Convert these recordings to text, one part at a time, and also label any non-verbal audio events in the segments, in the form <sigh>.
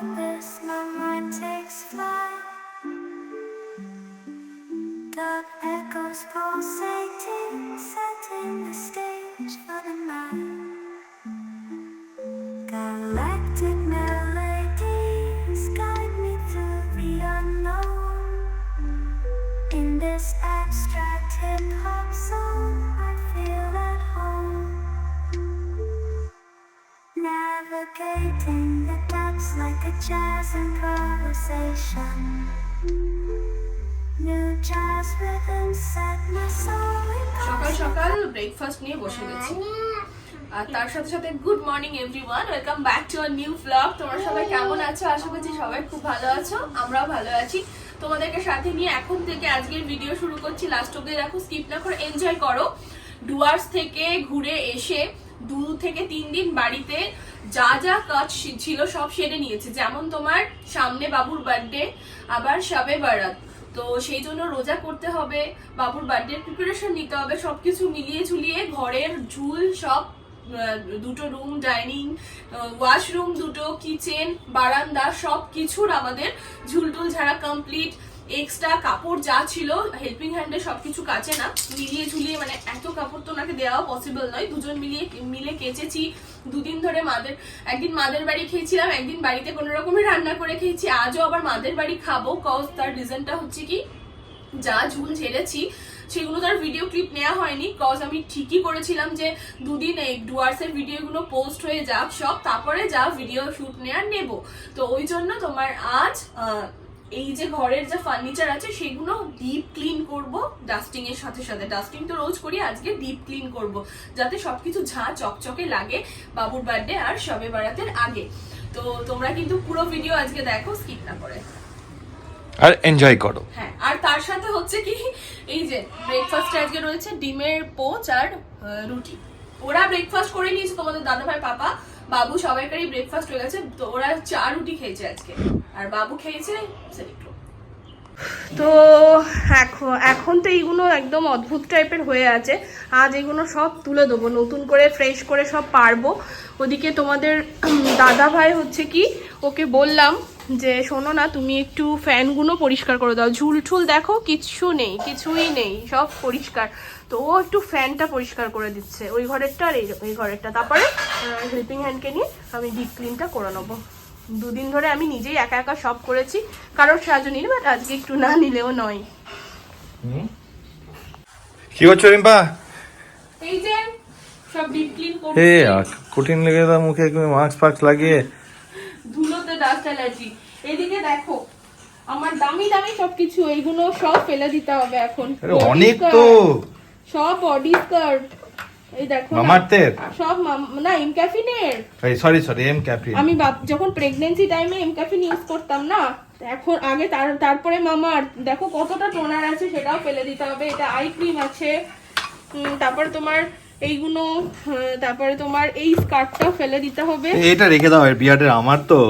abyss, my mind takes flight. Dark echoes pulsating, setting the stage for the night. Galactic melodies guide me through the unknown. In this abstract hip hop song, I feel at home. Navigating the depths like a jazz improvisation. New jazz rhythms set my soul in সকাল সকাল breakfast নিয়ে বসে গেছি। আর তার সাথে সাথে good morning everyone welcome back to our new blog তোমরা সবাই কেমন আছো? আশা করছি সবাই খুব ভালো আছো। আমরাও ভালো আছি। তোমাদেরকে সাথে নিয়ে এখন থেকে আজকের ভিডিও শুরু করছি। লাস্ট অব্দি দেখো স্কিপ না করে এনজয় করো। ডুয়ার্স থেকে ঘুরে এসে দু থেকে তিন দিন বাড়িতে যা যা কাজ ছিল সব সেরে নিয়েছে। যেমন তোমার সামনে বাবুর বার্থডে আবার সবে বারাত। তো সেই জন্য রোজা করতে হবে, বাবুর বার্থডে প্রিপারেশন নিতে হবে, সবকিছু মিলিয়ে ঝুলিয়ে ঘরের ঝুল সব দুটো রুম ডাইনিং ওয়াশরুম দুটো কিচেন বারান্দা সব কিছুর আমাদের ঝুলটুল ঝাড়া কমপ্লিট এক্সট্রা কাপড় যা ছিল হেল্পিং হ্যান্ডে সবকিছু কাচে না। মিলিয়ে ঝুলিয়ে মানে এত কাপড় তো ওনাকে দেওয়া পসিবল নয়। দুজন মিলিয়ে, মিলে কেচেছি। দুদিন ধরে মাদের, একদিন মাদের বাড়ি খেয়েছিলাম, একদিন বাড়িতে কোনো রকমের রান্না করে খেয়েছি। আজও আবার মাদের বাড়ি খাব কজ তার রিজনটা হচ্ছে কি, যা ঝুল ঝেড়েছি, সেগুলো তার ভিডিও ক্লিপ নেওয়া হয়নি। কজ আমি ঠিকই করেছিলাম যে দুদিন এই ডুয়ার্সের ভিডিওগুলো পোস্ট হয়ে যাক সব, তারপরে যা ভিডিও শুট নেওয়ার নেব। তো ওই জন্য তোমার আজ এই যে ঘরের যে ফার্নিচার আছে সেগুলো ডিপ ক্লিন করব। ডাস্টিং এর সাথে সাথে। ডাস্টিং তো রোজ করি আজকে ডিপ ক্লিন করব। যাতে সবকিছু ঝা চকচকে লাগে বাবুর বার্থডে আর সবে বারাতের আগে। তো তোমরা কিন্তু পুরো ভিডিও আজকে দেখো স্কিপ না করে। আর এনজয় করো। হ্যাঁ আর তার সাথে হচ্ছে কি এই যে ব্রেকফাস্ট আজকে রয়েছে ডিমের পোচ আর রুটি। ওরা ব্রেকফাস্ট করে নিয়েছে তোমাদের দাদা ভাই পাপা। বাবু সবাইকারই ব্রেকফাস্ট হয়ে গেছে তো ওরা চা রুটি খেয়েছে আজকে। আর বাবু খেয়েছে? তো এখন এখন তো এইগুলো একদম অদ্ভুত টাইপের হয়ে আছে। আজ এগুলো সব তুলে দেবো, নতুন করে ফ্রেশ করে সব পারব। ওদিকে তোমাদের দাদা ভাই হচ্ছে কি, ওকে বললাম যে, শোনো না, তুমি একটু ফ্যানগুলো পরিষ্কার করে দাও। ঝুল ঠুল দেখো, কিচ্ছু নেই, কিছুই নেই, সব পরিষ্কার। তো ও একটু ফ্যানটা পরিষ্কার করে দিচ্ছে। ওই ঘরেরটা আর এই ঘরেরটা। তারপরে হেল্পিং হ্যান্ডকে নিয়ে আমি ডিপ ক্লিনটা করে নেব। দুদিন ধরে আমি নিজেই একা একা সব করেছি। কারোর সাহায্য নিলে বাট আজকে একটু না নিলেও নয়। কি করছ রিম্পা? এই যে সব ডিপ ক্লিন হে করছি। কঠিন লেগে দা মুখে মাস্ক ফাক্স লাগিয়ে। ধুলোতে ডাস্ট অ্যালার্জি এদিকে দেখো আমার দামি দামি সবকিছু এইগুলো সব ফেলে দিতে হবে এখন। অনেক তো। সব বডি স্কার্ট এই দেখো না, মামার্থের? সব না ইমক্যাফিনের এই সরি সরি এম ক্যাফি আমি যখন প্রেগনেন্সি টাইমে এমক্যাফিন ইউজ করতাম না এখন আগে তার তারপরে মামার দেখো কতটা টোনার আছে সেটাও ফেলে দিতে হবে এটা আই ক্রিম আছে তারপরে তোমার এইগুলো তারপরে তোমার এই স্কার্টটাও ফেলে দিতে হবে। এটা রেখে দাও বিয়ার্ডের আমার তো।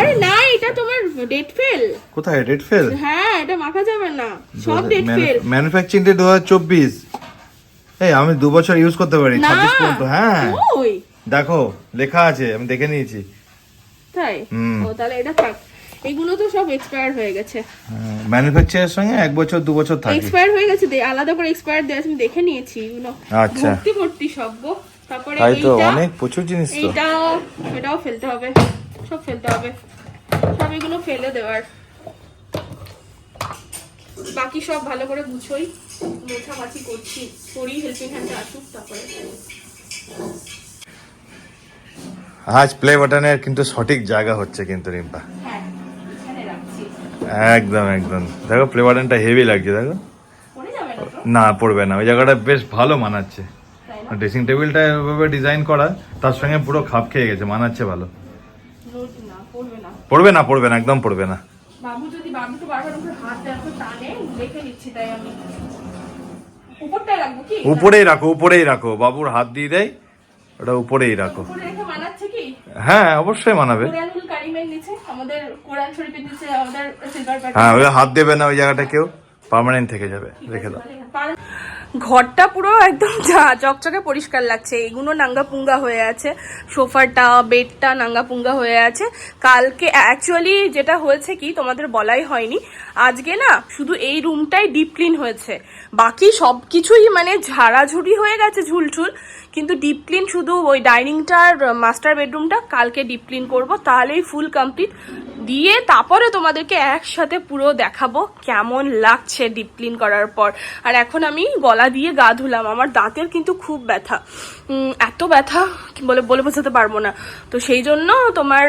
আরে না এটা তোমার ডেট ফেল কোথায় ডেট ফেল হ্যাঁ এটা মাখা যাবে না সব ডেট ফেল ম্যানুফ্যাকচারিং ডেট দু হাজার চব্বিশ। এই আমি দু বছর ইউজ করতে পারি ছাব্বিশ পর্যন্ত হ্যাঁ। দেখো লেখা আছে আমি দেখে নিয়েছি। তাই? ও তাহলে এটা থাক। এগুলো তো সব এক্সপায়ার হয়ে গেছে। ম্যানুফ্যাকচারের সঙ্গে এক বছর দু বছর থাকে। এক্সপায়ার হয়ে গেছে আলাদা করে এক্সপায়ার আমি দেখে নিয়েছি এগুলো। আচ্ছা। ভর্তি ভর্তি সব গো। তারপরে তাই তো অনেক প্রচুর জিনিস তো। এইটাও এটাও ফেলতে হবে। সব ফেলতে হবে। সব এগুলো ফেলে দেওয়ার। বাকি সব ভালো করে গুছোই মোছামাছি করছি করি হেল্পিং হ্যান্ডে আসুক তারপরে আজ প্লে বাটনের কিন্তু সঠিক জায়গা হচ্ছে কিন্তু রিম্পা। হ্যাঁ একদম একদম। দেখো প্লে বাটনটা হেভি লাগছে দেখো। না পড়বে না। ওই জায়গাটা বেশ ভালো মানাচ্ছে। ড্রেসিং টেবিলটা এভাবে ডিজাইন করা তার সঙ্গে পুরো খাপ খেয়ে গেছে মানাচ্ছে ভালো। পড়বে না। পড়বে না একদম পড়বে না বাবু যদি বাবুকে বারবার উপরে হাত দেয় তো টানে দেখে তাই আমি উপরটায় রাখব কি? উপরেই রাখো উপরেই রাখো। বাবুর হাত দিয়ে দেয় ওটা উপরেই রাখো। উপরে রেখে মানাচ্ছে কি? হ্যাঁ অবশ্যই মানাবে। কোরআনুল কারিমের নিচে আমাদের কোরআন শরীফের নিচে আমাদের সিলভার হ্যাঁ ওই হাত দেবে না ওই জায়গাটা কেউ পার্মানেন্ট থেকে যাবে রেখে দাও। ঘরটা পুরো একদম চকচকে পরিষ্কার লাগছে। এগুলো নাঙ্গা পুঙ্গা হয়ে আছে। সোফাটা, বেডটা নাঙ্গা পুঙ্গা হয়ে আছে। কালকে অ্যাকচুয়ালি যেটা হয়েছে কি তোমাদের বলাই হয়নি। আজকে না শুধু এই রুমটাই ডিপ ক্লিন হয়েছে। বাকি সব কিছুই মানে ঝাড়াঝুড়ি হয়ে গেছে ঝুলঝুল। কিন্তু ডিপ ক্লিন শুধু ওই ডাইনিংটার মাস্টার বেডরুমটা কালকে ডিপ ক্লিন করব। তাহলেই ফুল কমপ্লিট দিয়ে তারপরে তোমাদেরকে একসাথে পুরো দেখাবো কেমন লাগছে ডিপ ক্লিন করার পর। আর এখন আমি গলা দিয়ে গা ধুলাম, আমার দাঁতের কিন্তু খুব ব্যথা। এত ব্যথা বলে বলে বোঝাতে পারব না। তো সেই জন্য তোমার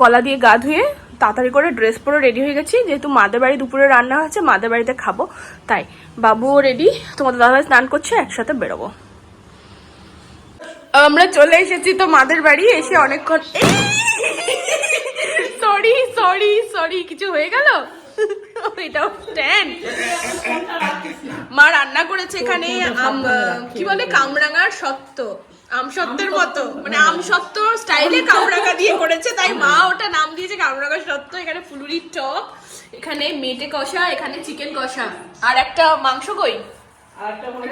গলা দিয়ে গা ধুয়ে তাড়াতাড়ি করে ড্রেস পরে রেডি হয়ে গেছি। যেহেতু মাদের বাড়ি দুপুরে রান্না হচ্ছে মাদের বাড়িতে খাব। তাই বাবুও রেডি তোমাদের দাদা স্নান করছে, একসাথে বেরোবো। আমরা চলে এসেছি তো মাদের বাড়ি, এসে অনেকক্ষণ সরি সরি সরি কিছু হয়ে গেল? <laughs> এটাও স্ট্যান্ড মা রান্না করেছে এখানে কি বলে? কামরাঙার সত্য আম সত্যের মতো। মানে আম সত্য স্টাইলে কামরাঙা দিয়ে করেছে তাই মা ওটা নাম দিয়েছে কামরাঙা সত্য এখানে ফুলুরির টক এখানে মেটে কষা এখানে চিকেন কষা। আর একটা মাংস কই?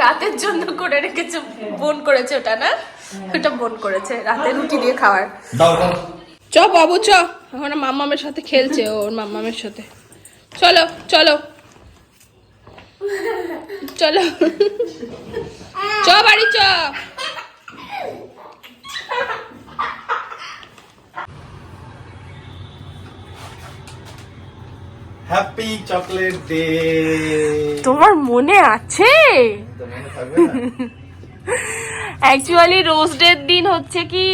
রাতের জন্য করে রেখেছে বোন করেছে ওটা না? ওটা বোন করেছে রাতে রুটি দিয়ে খাওয়ার। চ বাবু চ। এখন মাম্মামের সাথে খেলছে ওর মাম্মামের সাথে। চলো চলো। চলো। চ বাড়ি চ। হ্যাপি চকলেট ডে তোমার মনে আছে? অ্যাকচুয়ালি রোজ ডের দিন হচ্ছে কি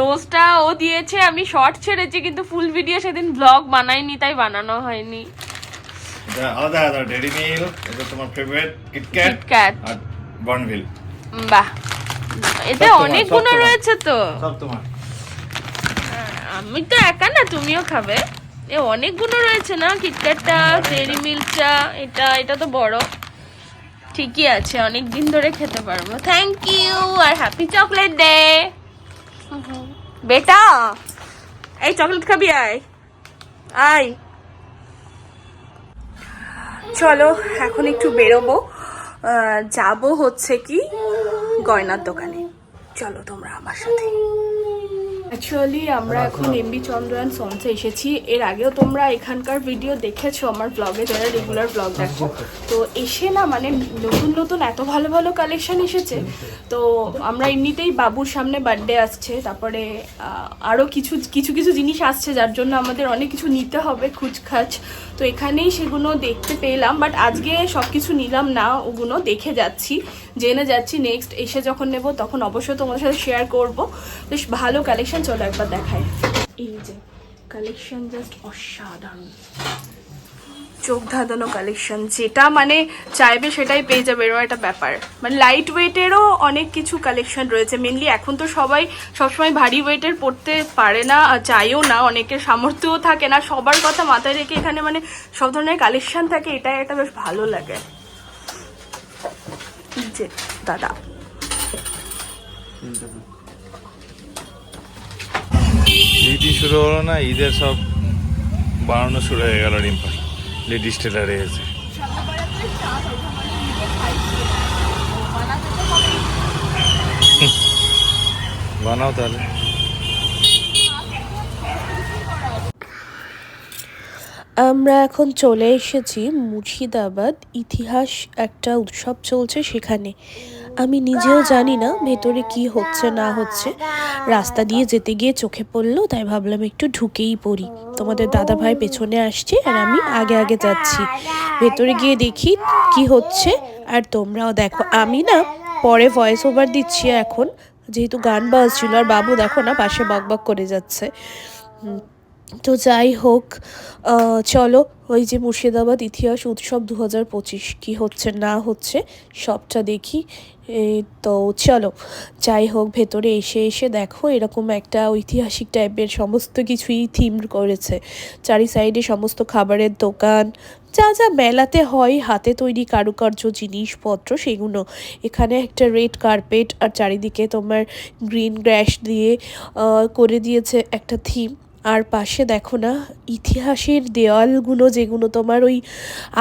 রোজটা ও দিয়েছে আমি শর্ট ছেড়েছি কিন্তু ফুল ভিডিও সেদিন ব্লগ বানাইনি তাই বানানো হয়নি। আলাদা আলাদা ডেরি মিল এটা তোমার ফেভারিট কিটক্যাট কিটক্যাট। আর বর্নভিল বাহ। এতে অনেকগুলো রয়েছে তো। সব তোমার। আমি তো একা না তুমিও খাবে। এ অনেকগুলো রয়েছে না কিটক্যাটটা ডেরি মিল্কটা এটা এটা তো বড়। ঠিকই আছে অনেক দিন ধরে খেতে পারব। থ্যাংক ইউ আর হ্যাপি চকলেট ডে বেটা, এই চকলেট খাবি, আয়। আয়। চলো, এখন একটু বেরোবো। যাব হচ্ছে কি, গয়নার দোকানে। চলো তোমরা আমার সাথে। অ্যাকচুয়ালি আমরা এখন এমবি চন্দ্রয়ান সন্সে এসেছি। এর আগেও তোমরা এখানকার ভিডিও দেখেছ আমার ব্লগে যারা রেগুলার ব্লগ দেখো। তো এসে না মানে নতুন নতুন এত ভালো ভালো কালেকশন এসেছে। তো আমরা এমনিতেই বাবুর সামনে বার্থডে আসছে। তারপরে আরও কিছু কিছু কিছু জিনিস আসছে যার জন্য আমাদের অনেক কিছু নিতে হবে খুচখাচ তো এখানেই সেগুলো দেখতে পেলাম বাট আজকে সব কিছু নিলাম না, ওগুলো দেখে যাচ্ছি, জেনে যাচ্ছি নেক্সট এসে যখন নেব তখন অবশ্যই তোমাদের সাথে শেয়ার করব। বেশ ভালো কালেকশন চলো একবার দেখায় এই যে কালেকশন জাস্ট অসাধারণ। চোখ ধাঁধানো কালেকশন যেটা মানে চাইবে সেটাই পেয়ে যাবে এরকম একটা ব্যাপার। মানে লাইট ওয়েটেরও অনেক কিছু কালেকশন রয়েছে। মেনলি এখন তো সবাই সবসময় ভারী ওয়েটের পড়তে পারে না চাইও না। অনেকের সামর্থ্যও থাকে না। সবার কথা মাথায় রেখে এখানে মানে সব ধরনের কালেকশন থাকে। এটাই একটা বেশ ভালো লাগে। যে, দাদা। শুরু হলো না ঈদের সব বানানো শুরু হয়ে গেল রিম্পা। লেডিস টেলারে এসে বানাও তাহলে। আমরা এখন চলে এসেছি মুর্শিদাবাদ। ইতিহাস একটা উৎসব চলছে সেখানে। আমি নিজেও জানি না ভেতরে কি হচ্ছে, না হচ্ছে। রাস্তা দিয়ে যেতে গিয়ে চোখে পড়ল, তাই ভাবলাম একটু ঢুকেই পড়ি। তোমাদের দাদা ভাই পেছনে আসছে আর আমি আগে আগে যাচ্ছি। ভেতরে গিয়ে দেখি কি হচ্ছে। আর তোমরাও দেখো, আমি না পরে ভয়েস ওভার দিচ্ছি এখন। যেহেতু গান বাজছিল, আর বাবু দেখো না পাশে বকবক করে যাচ্ছে। তো যাই হোক চলো ওই যে মুর্শিদাবাদ ইতিহাস উৎসব দু হাজার পঁচিশ, কী হচ্ছে, না হচ্ছে, সবটা দেখি। তো চলো, যাই হোক, ভেতরে এসে এসে দেখো, এরকম একটা ঐতিহাসিক টাইপের সমস্ত কিছুই থিম করেছে। চারি সাইডে সমস্ত খাবারের দোকান, যা যা মেলাতে হয়, হাতে তৈরি কারুকার্য, জিনিসপত্র, সেগুলো। এখানে একটা রেড কার্পেট আর চারিদিকে তোমার গ্রিন গ্র্যাস দিয়ে করে দিয়েছে একটা থিম আর পাশে দেখো না, ইতিহাসের দেওয়ালগুলো যেগুলো তোমার ওই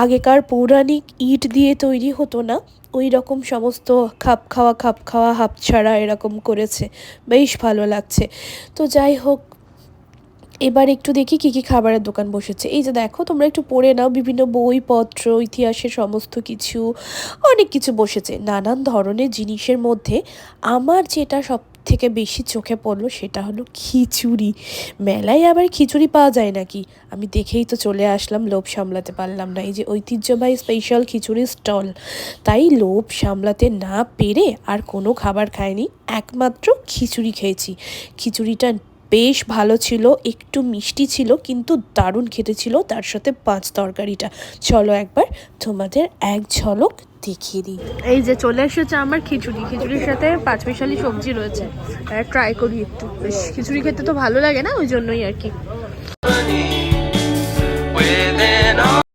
আগেকার পৌরাণিক ইট দিয়ে তৈরি হতো না, ওই রকম সমস্ত খাপ খাওয়া খাপ খাওয়া হাফ ছাড়া এরকম করেছে। বেশ ভালো লাগছে। তো যাই হোক, এবার একটু দেখি কি কি খাবারের দোকান বসেছে। এই যে দেখো, তোমরা একটু পড়ে নাও, বিভিন্ন বইপত্র, ইতিহাসের সমস্ত কিছু, অনেক কিছু বসেছে। নানান ধরনের জিনিসের মধ্যে আমার যেটা সব থেকে বেশি চোখে পড়ল সেটা হলো খিচুড়ি। মেলায় আবার খিচুড়ি পাওয়া যায় নাকি? আমি দেখেই তো চলে আসলাম, লোভ সামলাতে পারলাম না। এই যে ঐতিহ্যবাহী স্পেশাল খিচুড়ি স্টল তাই লোভ সামলাতে না পেরে আর কোনো খাবার খাইনি, একমাত্র খিচুড়ি খেয়েছি। খিচুড়িটা বেশ ভালো ছিল, একটু মিষ্টি ছিল, কিন্তু দারুণ খেতে ছিল, তার সাথে পাঁচ তরকারিটা। চলো একবার তোমাদের এক ঝলক দেখিয়ে দিই। এই যে চলে এসেছে আমার খিচুড়ি। খিচুড়ির সাথে পাঁচমিশালি সবজি রয়েছে। ট্রাই করি একটু। বেশ, খিচুড়ি খেতে তো ভালো লাগে না, ওই জন্যই আর কি।